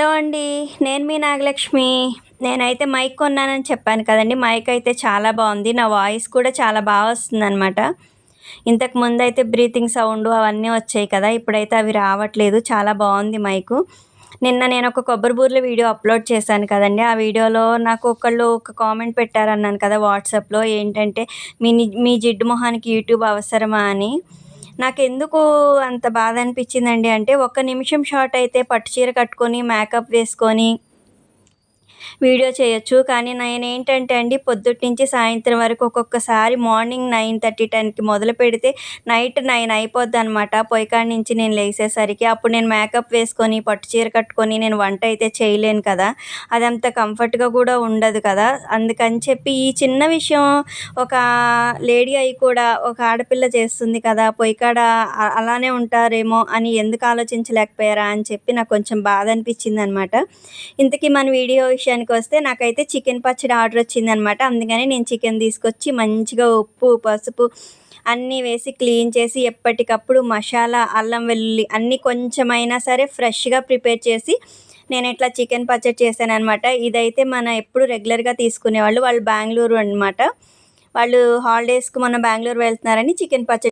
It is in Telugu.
హలో అండి నేను మీ నాగలక్ష్మి. నేనైతే మైక్ కొన్నానని చెప్పాను కదండి. మైక్ అయితే చాలా బాగుంది. నా వాయిస్ కూడా చాలా బాగా వస్తుంది అనమాట ఇంతకు ముందు అయితే బ్రీతింగ్ సౌండ్ అవన్నీ వచ్చాయి కదా ఇప్పుడైతే అవి రావట్లేదు. చాలా బాగుంది మైకు. నిన్న నేను ఒక కొబ్బరి బూర్ల వీడియో అప్లోడ్ చేశాను కదండి. ఆ వీడియోలో నాకు ఒకళ్ళు ఒక కామెంట్ పెట్టారన్నాను కదా వాట్సాప్లో ఏంటంటే మీ మీ జిడ్డు మొహానికి యూట్యూబ్ అవసరమా అని. నాకు ఎందుకు అంత బాధ అనిపించిందండి అంటే ఒక్క నిమిషం షార్ట్ అయితే పట్టు చీర కట్టుకొని మేకప్ వేసుకొని వీడియో చేయొచ్చు. కానీ నేను ఏంటంటే అండి పొద్దుటి నుంచి సాయంత్రం వరకు ఒక్కొక్కసారి మార్నింగ్ నైన్ థర్టీ టెన్కి మొదలు పెడితే నైట్ నైన్ అయిపోద్ది అనమాట పొయ్యికాడ నుంచి నేను లేచేసరికి అప్పుడు నేను మేకప్ వేసుకొని పట్టు చీర కట్టుకొని నేను వంట అయితే చేయలేను కదా. అదంత కంఫర్ట్గా కూడా ఉండదు కదా. అందుకని చెప్పి ఈ చిన్న విషయం ఒక లేడీ అయి కూడా ఒక ఆడపిల్ల చేస్తుంది కదా పొయ్యికాడ అలానే ఉంటారేమో అని ఎందుకు ఆలోచించలేకపోయారా అని చెప్పి నాకు కొంచెం బాధ అనిపించింది అనమాట ఇంతకీ మన వీడియో విషయానికి విషయానికి వస్తే నాకైతే చికెన్ పచ్చడి ఆర్డర్ వచ్చిందనమాట అందుకని నేను చికెన్ తీసుకొచ్చి మంచిగా ఉప్పు పసుపు అన్నీ వేసి క్లీన్ చేసి ఎప్పటికప్పుడు మసాలా అల్లం వెల్లుల్లి అన్నీ కొంచెమైనా సరే ఫ్రెష్గా ప్రిపేర్ చేసి నేను ఇట్లా చికెన్ పచ్చడి చేశాను అనమాట ఇదైతే మన ఎప్పుడు రెగ్యులర్గా తీసుకునేవాళ్ళు వాళ్ళు బెంగళూరు అనమాట వాళ్ళు హాలిడేస్కి మన బెంగళూరు వెళ్తున్నారని చికెన్ పచ్చడి